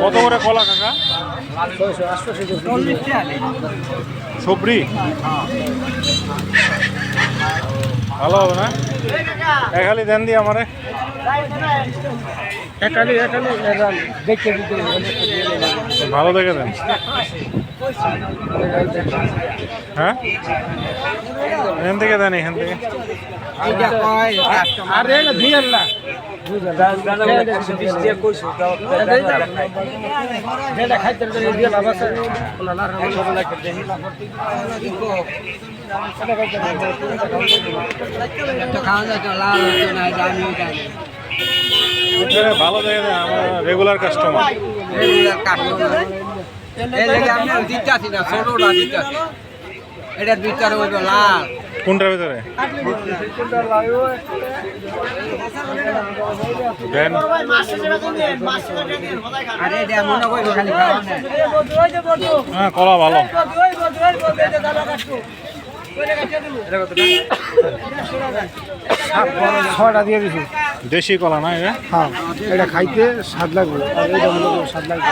কত করে কলা কাকা? সবরি? ভালো হবে না? এখালি দেন দি আমারে। একালি একালি ভালো দেখে দেন। হ্যাঁ? এখান থেকে দেন এখান থেকে। আরে না দিয়ে না যেটা খাইতে দিয়ে লাভ আছে। এখানে ভালো দেখে দেন আমার রেগুলার কাস্টমার এটার ভিতরে ওই লাল। কোনটার ভিতরে? দেন। আরে এটা করব খালি খাওয়া না হ্যাঁ কলা ভালো। ছয়টা দিয়ে দিছি। দেশি কলা না এটা? হ্যাঁ এটা খাইতে স্বাদ লাগবে। আর এটা স্বাদ লাগবে